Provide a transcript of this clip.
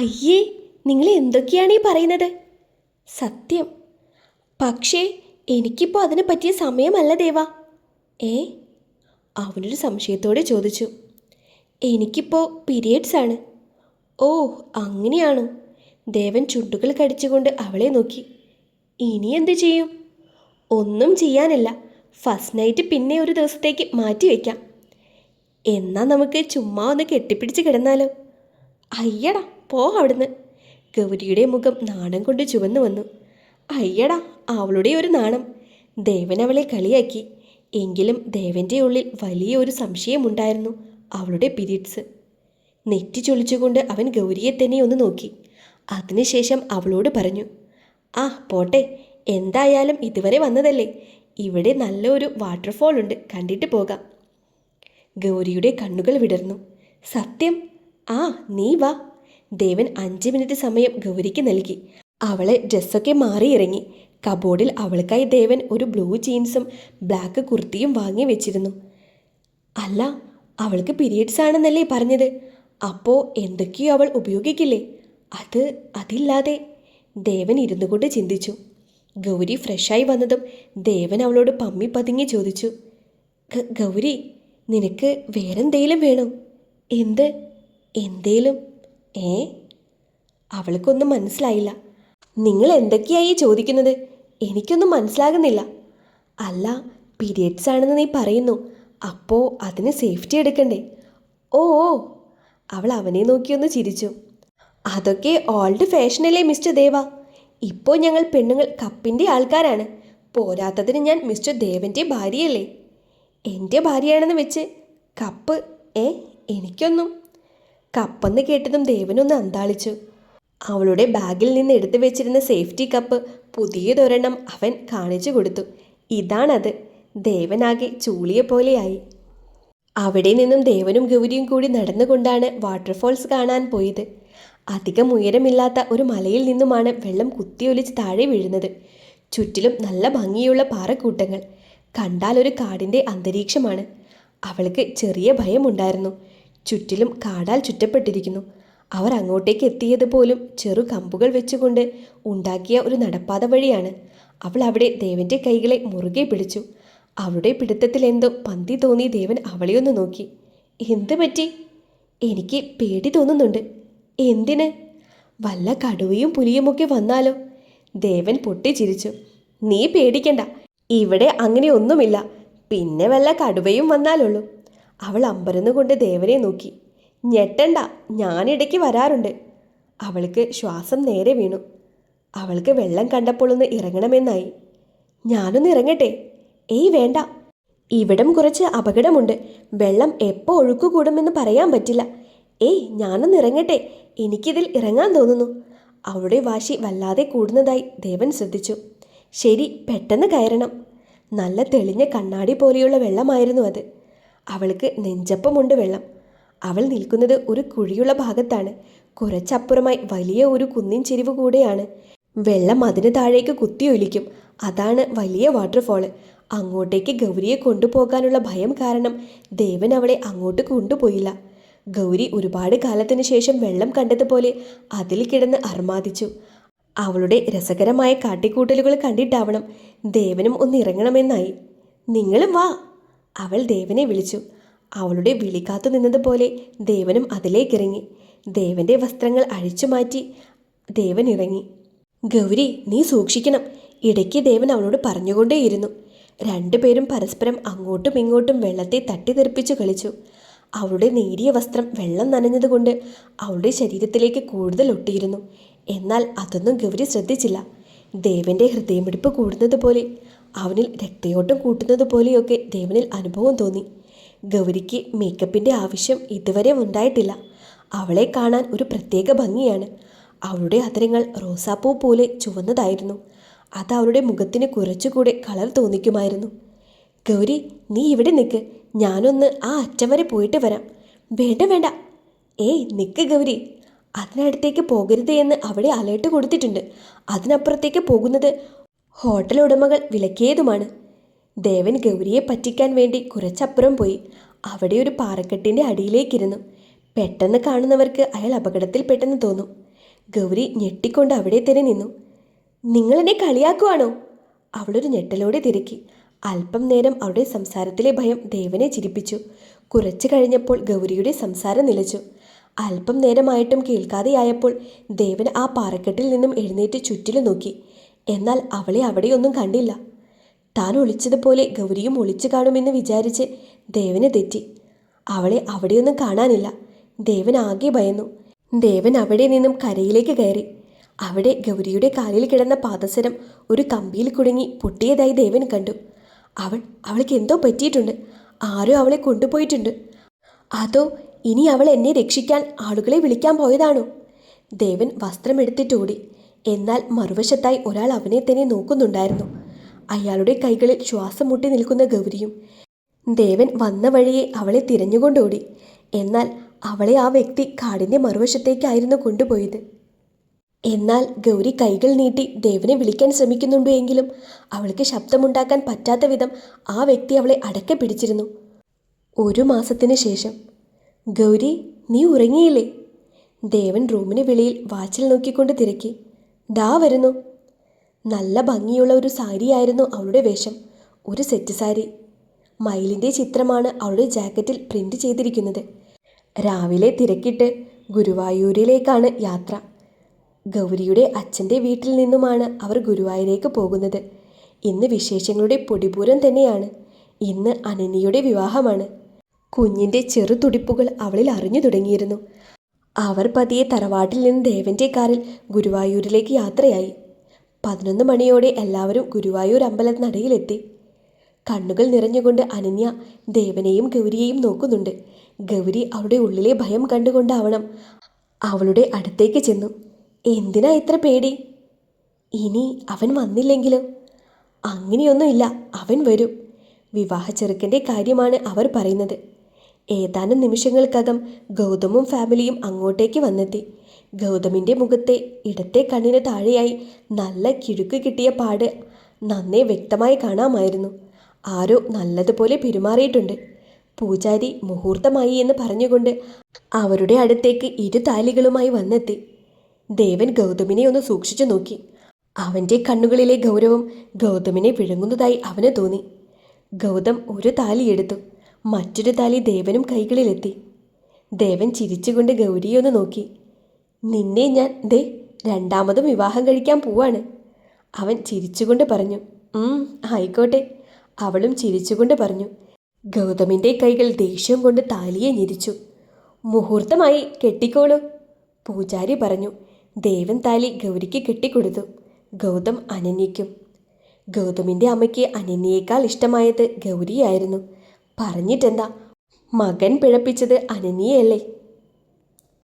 അയ്യേ നിങ്ങൾ എന്തൊക്കെയാണ് ഈ പറയുന്നത്? സത്യം. പക്ഷേ എനിക്കിപ്പോൾ അതിന് പറ്റിയ സമയമല്ല ദേവ. ഏ? അവനൊരു സംശയത്തോടെ ചോദിച്ചു. എനിക്കിപ്പോൾ പീരിയഡ്സ് ആണ്. ഓ അങ്ങനെയാണോ. ദേവൻ ചുണ്ടുകൾ കടിച്ചുകൊണ്ട് അവളെ നോക്കി. ഇനി എന്ത് ചെയ്യും? ഒന്നും ചെയ്യാനില്ല. ഫസ്റ്റ് നൈറ്റ് പിന്നെ ഒരു ദിവസത്തേക്ക് മാറ്റി വയ്ക്കാം എന്നാൽ നമുക്ക് ചുമ്മാ ഒന്ന് കെട്ടിപ്പിടിച്ച് കിടന്നാലോ? അയ്യടാ പോ അവിടുന്ന്. ഗൗരിയുടെ മുഖം നാണം കൊണ്ട് ചുവന്നു വന്നു. അയ്യടാ അവളുടെ ഒരു നാണം. ദേവൻ അവളെ കളിയാക്കി. എങ്കിലും ദേവന്റെ ഉള്ളിൽ വലിയ ഒരു സംശയമുണ്ടായിരുന്നു അവളുടെ പിരീഡ്സ്. നെറ്റി ചൊളിച്ചുകൊണ്ട് അവൻ ഗൗരിയെ തന്നെ ഒന്ന് നോക്കി. അതിനുശേഷം അവളോട് പറഞ്ഞു ആ പോട്ടെ. എന്തായാലും ഇതുവരെ വന്നതല്ലേ. ഇവിടെ നല്ലൊരു വാട്ടർഫോൾ ഉണ്ട്. കണ്ടിട്ട് പോകാം. ഗൗരിയുടെ കണ്ണുകൾ വിടർന്നു. സത്യം? ആ നീ വാ. ദേവൻ അഞ്ച് മിനിറ്റ് സമയം ഗൗരിക്ക് നൽകി. അവളെ ഡ്രസ്സൊക്കെ മാറിയിറങ്ങി. കബോർഡിൽ അവൾക്കായി ദേവൻ ഒരു ബ്ലൂ ജീൻസും ബ്ലാക്ക് കുർത്തിയും വാങ്ങി വെച്ചിരുന്നു. അല്ല അവൾക്ക് പീരീഡ്സ് ആണെന്നല്ലേ പറഞ്ഞത്? അപ്പോൾ എന്തൊക്കെയോ അവൾ ഉപയോഗിക്കില്ലേ? അത് അതില്ലാതെ. ദേവൻ ഇരുന്നു കൊണ്ട് ചിന്തിച്ചു. ഗൗരി ഫ്രഷായി വന്നതും ദേവൻ അവളോട് പമ്മി പതുങ്ങി ചോദിച്ചു. ഗൗരി നിനക്ക് വേറെന്തേലും വേണോ? എന്ത്? എന്തേലും? ഏ? അവൾക്കൊന്നും മനസ്സിലായില്ല. നിങ്ങൾ എന്തൊക്കെയായി ചോദിക്കുന്നത്? എനിക്കൊന്നും മനസ്സിലാകുന്നില്ല. അല്ല പീരിയഡ്സ് ആണെന്ന് നീ പറയുന്നു. അപ്പോൾ അതിന് സേഫ്റ്റി എടുക്കണ്ടേ? ഓ അവൾ അവനെ നോക്കിയൊന്ന് ചിരിച്ചു. അതൊക്കെ ഓൾഡ് ഫാഷനല്ലേ മിസ്റ്റർ ദേവ? ഇപ്പോൾ ഞങ്ങൾ പെണ്ണുങ്ങൾ കപ്പിന്റെ ആൾക്കാരാണ്. പോരാത്തതിന് ഞാൻ മിസ്റ്റർ ദേവന്റെ ഭാര്യയല്ലേ? എന്റെ ഭാര്യയാണെന്ന് വെച്ച് കപ്പ് ഏ? എനിക്കൊന്നും. കപ്പെന്ന് കേട്ടതും ദേവനൊന്ന് അന്താളിച്ചു. അവളുടെ ബാഗിൽ നിന്ന് എടുത്തു വെച്ചിരുന്ന സേഫ്റ്റി കപ്പ് പുതിയതൊരെണ്ണം അവൻ കാണിച്ചു കൊടുത്തു. ഇതാണത്. ദേവനാകെ ചൂളിയെ പോലെയായി. അവിടെ നിന്നും ദേവനും ഗൗരിയും കൂടി നടന്നുകൊണ്ടാണ് വാട്ടർഫോൾസ് കാണാൻ പോയത്. അധികം ഉയരമില്ലാത്ത ഒരു മലയിൽ നിന്നുമാണ് വെള്ളം കുത്തിയൊലിച്ച് താഴെ വീഴുന്നത്. ചുറ്റിലും നല്ല ഭംഗിയുള്ള പാറക്കൂട്ടങ്ങൾ. കണ്ടാൽ ഒരു കാടിന്റെ അന്തരീക്ഷമാണ്. അവൾക്ക് ചെറിയ ഭയമുണ്ടായിരുന്നു. ചുറ്റിലും കാടാൽ ചുറ്റപ്പെട്ടിരിക്കുന്നു. അവർ അങ്ങോട്ടേക്ക് എത്തിയത് പോലും ചെറു കമ്പുകൾ വെച്ചുകൊണ്ട് ഉണ്ടാക്കിയ ഒരു നടപ്പാത വഴിയാണ്. അവൾ അവിടെ ദേവന്റെ കൈകളെ മുറുകെ പിടിച്ചു. അവളുടെ പിടുത്തത്തിൽ എന്തോ പന്തി തോന്നി ദേവൻ അവളെ ഒന്ന് നോക്കി. എന്ത് പറ്റി? എനിക്ക് പേടി തോന്നുന്നുണ്ട്. എന്തിന്? വല്ല കടുവയും പുലിയുമൊക്കെ വന്നാലോ? ദേവൻ പൊട്ടിച്ചിരിച്ചു. നീ പേടിക്കണ്ട. ഇവിടെ അങ്ങനെയൊന്നുമില്ല പിന്നെ വല്ല കടുവയും വന്നാലുള്ളൂ. അവൾ അമ്പരന്നുകൊണ്ട് ദേവനെ നോക്കി. ഞെട്ടണ്ട ഞാനിടയ്ക്ക് വരാറുണ്ട്. അവൾക്ക് ശ്വാസം നേരെ വീണു. അവൾക്ക് വെള്ളം കണ്ടപ്പോൾ ഒന്ന് ഇറങ്ങണമെന്നായി. ഞാനൊന്ന് ഇറങ്ങട്ടെ? ഏയ് വേണ്ട. ഇവിടം കുറച്ച് അപകടമുണ്ട്. വെള്ളം എപ്പോൾ ഒഴുക്കുകൂടുമെന്ന് പറയാൻ പറ്റില്ല. ഏയ് ഞാനൊന്ന് ഇറങ്ങട്ടെ? എനിക്കിതിൽ ഇറങ്ങാൻ തോന്നുന്നു. അവളുടെ വാശി വല്ലാതെ കൂടുന്നതായി ദേവൻ ശ്രദ്ധിച്ചു. ശരി പെട്ടെന്ന് കയറണം. നല്ല തെളിഞ്ഞ കണ്ണാടി പോലെയുള്ള വെള്ളമായിരുന്നു അത്. അവൾക്ക് നെഞ്ചപ്പമുണ്ട് വെള്ളം. അവൾ നിൽക്കുന്നത് ഒരു കുഴിയുള്ള ഭാഗത്താണ്. കുറച്ചപ്പുറമായി വലിയ ഒരു കുന്നിൻ ചെരിവ് കൂടെയാണ്. വെള്ളം അതിന് താഴേക്ക് കുത്തിയൊലിക്കും അതാണ് വലിയ വാട്ടർഫോൾ അങ്ങോട്ടേക്ക് ഗൗരിയെ കൊണ്ടുപോകാനുള്ള ഭയം കാരണം ദേവൻ അവളെ അങ്ങോട്ട് കൊണ്ടുപോയില്ല. ഗൗരി ഒരുപാട് കാലത്തിന് ശേഷം വെള്ളം കണ്ടതുപോലെ അതിൽ കിടന്ന് അർമാദിച്ചു. അവളുടെ രസകരമായ കാട്ടിക്കൂട്ടലുകൾ കണ്ടിട്ടാവണം ദേവനും ഒന്നിറങ്ങണമെന്നായി നിങ്ങളും വാ. അവൾ ദേവനെ വിളിച്ചു. അവളുടെ വിളി കാത്തു നിന്നതുപോലെ ദേവനും അതിലേക്കിറങ്ങി ദേവന്റെ വസ്ത്രങ്ങൾ അഴിച്ചു മാറ്റി ദേവൻ ഇറങ്ങി. ഗൗരി നീ സൂക്ഷിക്കണം. ഇടയ്ക്ക് ദേവൻ അവളോട് പറഞ്ഞുകൊണ്ടേയിരുന്നു. രണ്ടുപേരും പരസ്പരം അങ്ങോട്ടും ഇങ്ങോട്ടും വെള്ളത്തെ തട്ടി തെറിപ്പിച്ചു കളിച്ചു. അവളുടെ നേരിയ വസ്ത്രം വെള്ളം നനഞ്ഞതുകൊണ്ട് അവളുടെ ശരീരത്തിലേക്ക് കൂടുതൽ ഒട്ടിയിരുന്നു. എന്നാൽ അതൊന്നും ഗൗരി ശ്രദ്ധിച്ചില്ല. ദേവന്റെ ഹൃദയമിടിപ്പ് കൂടുന്നത് പോലെ അവനിൽ രക്തയോട്ടം കൂട്ടുന്നത് പോലെയൊക്കെ ദേവനിൽ അനുഭവം തോന്നി. ഗൗരിക്ക് മേക്കപ്പിന്റെ ആവശ്യം ഇതുവരെ ഉണ്ടായിട്ടില്ല. അവളെ കാണാൻ ഒരു പ്രത്യേക ഭംഗിയാണ്. അവളുടെ അധരങ്ങൾ റോസാപ്പൂ പോലെ ചുവന്നതായിരുന്നു. അത് അവളുടെ മുഖത്തിന് കുറച്ചുകൂടെ കളർ തോന്നിക്കുമായിരുന്നു. ഗൗരി നീ ഇവിടെ നിൽക്ക് ഞാനൊന്ന് ആ അറ്റം വരെ പോയിട്ട് വരാം. വേണ്ട വേണ്ട. ഏയ് നിൽക്ക് ഗൗരി. അതിനടുത്തേക്ക് പോകരുത് എന്ന് അവിടെ അലേർട്ട് കൊടുത്തിട്ടുണ്ട്. അതിനപ്പുറത്തേക്ക് പോകുന്നത് ഹോട്ടൽ ഉടമകൾ വിലക്കിയതുമാണ്. ദേവൻ ഗൗരിയെ പറ്റിക്കാൻ വേണ്ടി കുറച്ചപ്പുറം പോയി. അവിടെ ഒരു പാറക്കെട്ടിന്റെ അടിയിലേക്കിരുന്നു. പെട്ടെന്ന് കാണുന്നവർക്ക് അയാൾ അപകടത്തിൽ പെട്ടെന്ന് തോന്നും. ഗൗരി ഞെട്ടിക്കൊണ്ട് അവിടെ തന്നെ നിന്നു. നിങ്ങൾ എന്നെ കളിയാക്കുവാണോ? അവളൊരു ഞെട്ടലോടെ തിരക്കി. അല്പം നേരം അവളുടെ സംസാരത്തിലെ ഭയം ദേവനെ ചിരിപ്പിച്ചു. കുറച്ചു കഴിഞ്ഞപ്പോൾ ഗൗരിയുടെ സംസാരം നിലച്ചു. അല്പം നേരമായിട്ടും കേൾക്കാതെയായപ്പോൾ ദേവൻ ആ പാറക്കെട്ടിൽ നിന്നും എഴുന്നേറ്റ് ചുറ്റിലും നോക്കി. എന്നാൽ അവളെ അവിടെയൊന്നും കണ്ടില്ല. താൻ ഒളിച്ചതുപോലെ ഗൗരിയും ഒളിച്ചു കാണുമെന്ന് വിചാരിച്ച് ദേവന് തെറ്റി. അവളെ അവിടെയൊന്നും കാണാനില്ല. ദേവൻ ആകെ ഭയന്നു. ദേവൻ അവിടെ നിന്നും കരയിലേക്ക് കയറി. അവിടെ ഗൗരിയുടെ കാലിൽ കിടന്ന പാദസരം ഒരു കമ്പിയിൽ കുടുങ്ങി പൊട്ടിയതായി ദേവൻ കണ്ടു. അവൾ അവൾക്ക് എന്തോ പറ്റിയിട്ടുണ്ട്. ആരോ അവളെ കൊണ്ടുപോയിട്ടുണ്ട്. അതോ ഇനി അവൾ എന്നെ രക്ഷിക്കാൻ ആളുകളെ വിളിക്കാൻ പോയതാണോ? ദേവൻ വസ്ത്രമെടുത്തിട്ട് ഓടി. എന്നാൽ മറുവശത്തായി ഒരാൾ അവനെ തന്നെ നോക്കുന്നുണ്ടായിരുന്നു. അയാളുടെ കൈകളിൽ ശ്വാസം മുട്ടി നിൽക്കുന്ന ഗൗരിയും ദേവൻ വന്ന വഴിയെ അവളെ തിരഞ്ഞുകൊണ്ടോടി. എന്നാൽ അവളെ ആ വ്യക്തി കാടിന്റെ മറുവശത്തേക്കായിരുന്നു കൊണ്ടുപോയത്. എന്നാൽ ഗൗരി കൈകൾ നീട്ടി ദേവനെ വിളിക്കാൻ ശ്രമിക്കുന്നുണ്ടോ എങ്കിലും അവൾക്ക് ശബ്ദമുണ്ടാക്കാൻ പറ്റാത്ത വിധം ആ വ്യക്തി അവളെ അടക്കെ പിടിച്ചിരുന്നു. ഒരു മാസത്തിന് ശേഷം ഗൗരി നീ ഉറങ്ങിയില്ലേ? ദേവൻ റൂമിന് വെളിയിൽ വാച്ചിൽ നോക്കിക്കൊണ്ട് തിരക്കി. ദാ വരുന്നു. നല്ല ഭംഗിയുള്ള ഒരു സാരിയായിരുന്നു അവളുടെ വേഷം. ഒരു സെറ്റ് സാരി. മയിലിന്റെ ചിത്രമാണ് അവളുടെ ജാക്കറ്റിൽ പ്രിന്റ് ചെയ്തിരിക്കുന്നത്. രാവിലെ തിരക്കിട്ട് ഗുരുവായൂരിലേക്കാണ് യാത്ര. ഗൗരിയുടെ അച്ഛന്റെ വീട്ടിൽ നിന്നുമാണ് അവർ ഗുരുവായൂരേക്ക് പോകുന്നത്. ഇന്ന് വിശേഷങ്ങളുടെ പൊടിപൂരം തന്നെയാണ്. ഇന്ന് അനനിയുടെ വിവാഹമാണ്. കുഞ്ഞിന്റെ ചെറുതുടിപ്പുകൾ അവളിൽ അറിഞ്ഞു തുടങ്ങിയിരുന്നു. അവർ പതിയെ തറവാട്ടിൽ നിന്ന് ദേവന്റെ കാറിൽ ഗുരുവായൂരിലേക്ക് യാത്രയായി. പതിനൊന്ന് മണിയോടെ എല്ലാവരും ഗുരുവായൂർ അമ്പല നടയിലെത്തി കണ്ണുകൾ നിറഞ്ഞുകൊണ്ട് അനന്യ ദേവനെയും ഗൗരിയെയും നോക്കുന്നുണ്ട്. ഗൗരി അവളുടെ ഉള്ളിലെ ഭയം കണ്ടുകൊണ്ടാവണം അവളുടെ അടുത്തേക്ക് ചെന്നു. എന്തിനാ ഇത്ര പേടി? ഇനി അവൻ വന്നില്ലെങ്കിലും. അങ്ങനെയൊന്നുമില്ല അവൻ വരും. വിവാഹ ചെറുക്കന്റെ കാര്യമാണ് അവർ പറയുന്നത്. ഏതാനും നിമിഷങ്ങൾക്കകം ഗൗതമും ഫാമിലിയും അങ്ങോട്ടേക്ക് വന്നെത്തി. ഗൗതമിന്റെ മുഖത്തെ ഇടത്തെ കണ്ണിന് താഴെയായി നല്ല കിഴുക്ക് കിട്ടിയ പാട് നന്നേ വ്യക്തമായി കാണാമായിരുന്നു. ആരോ നല്ലതുപോലെ പെരുമാറിയിട്ടുണ്ട്. പൂജാരി മുഹൂർത്തമായി എന്ന് പറഞ്ഞുകൊണ്ട് അവരുടെ അടുത്തേക്ക് ഇരു താലികളുമായി വന്നെത്തി. ദേവൻ ഗൗതമിനെ ഒന്ന് സൂക്ഷിച്ചു നോക്കി. അവന്റെ കണ്ണുകളിലെ ഗൗരവം ഗൗതമിനെ വിഴുങ്ങുന്നതായി അവന് തോന്നി. ഗൗതം ഒരു താലി എടുത്തു. മറ്റൊരു താലി ദേവനും കൈകളിലെത്തി. ദേവൻ ചിരിച്ചുകൊണ്ട് ഗൗരിയെ ഒന്ന് നോക്കി. നിന്നെ ഞാൻ ദേ രണ്ടാമതും വിവാഹം കഴിക്കാൻ പോവാണ്. അവൻ ചിരിച്ചുകൊണ്ട് പറഞ്ഞു. ആയിക്കോട്ടെ. അവളും ചിരിച്ചുകൊണ്ട് പറഞ്ഞു. ഗൗതമിന്റെ കൈകൾ ദേഷ്യം കൊണ്ട് താലിയെ ഞെരിച്ചു. മുഹൂർത്തമായി കെട്ടിക്കോളൂ പൂജാരി പറഞ്ഞു. ദേവൻ താലി ഗൗരിക്ക് കെട്ടിക്കൊടുത്തു. ഗൗതം അനന്യയ്ക്കും. ഗൗതമിന്റെ അമ്മയ്ക്ക് അനന്യയേക്കാൾ ഇഷ്ടമായത് ഗൗരിയായിരുന്നു. പറഞ്ഞിട്ടെന്താ? മകൻ പിഴപ്പിച്ചത് അനന്യയല്ലേ?